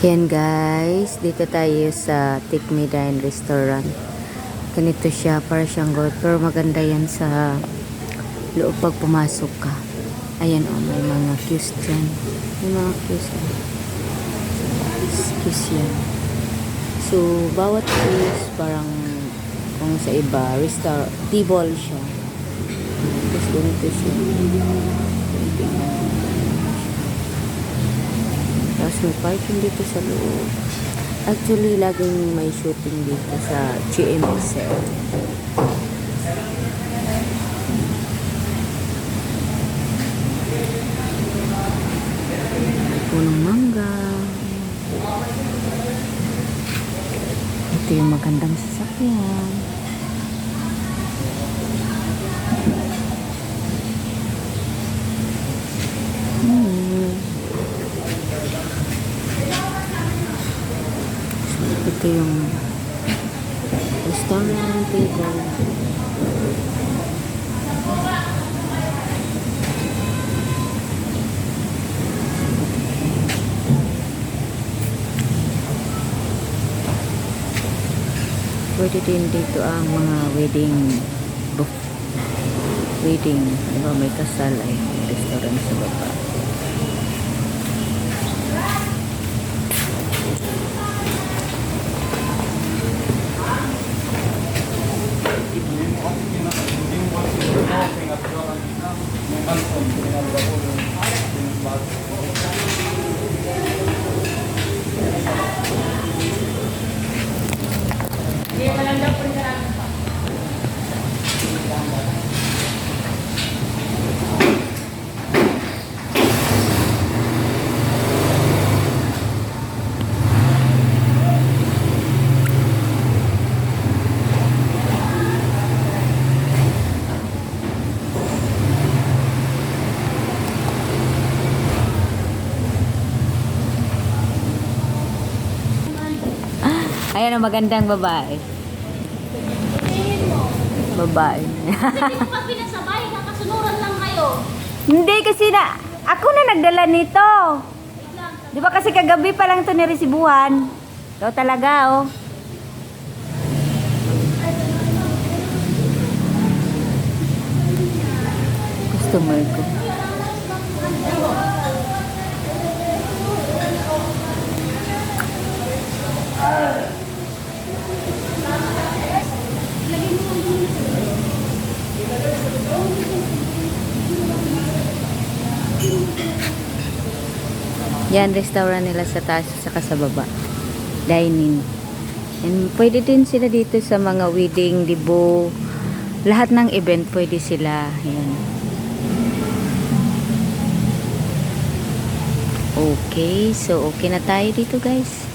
Yan guys, dito tayo sa Tikmidain Restaurant. Ganito siya, para siyang gold. Pero maganda yan sa loob pag pumasok ka. Ayan o, may mga cues dyan. May mga cues. oh. Cues yan. So, bawat cues parang kung sa iba, restaurant, table siya. Tapos ganito siya. May parking dito sa loob. Actually, laging may shooting dito sa GMXL. Punong mangga. Ito yung magandang sasakyan. Ito yung restaurant table. Pwede din dito ang mga wedding book. Wedding, di ba may kasal ay restaurant sa baba. Ginagawa ko yung bago. Ayan ang magandang babae. Babae. Hindi ko pa pinasabay, nakasunuran lang kayo. Hindi kasi na, ako na nagdala nito. Di ba kasi kagabi pa lang ito niresibuhan? Ikaw talaga, oh. Customer ko. Yan, restaurant nila sa taas saka sa baba. Dining. And pwede din sila dito sa mga wedding, libo. Lahat ng event pwede sila. Yan. Okay, so okay na tayo dito guys.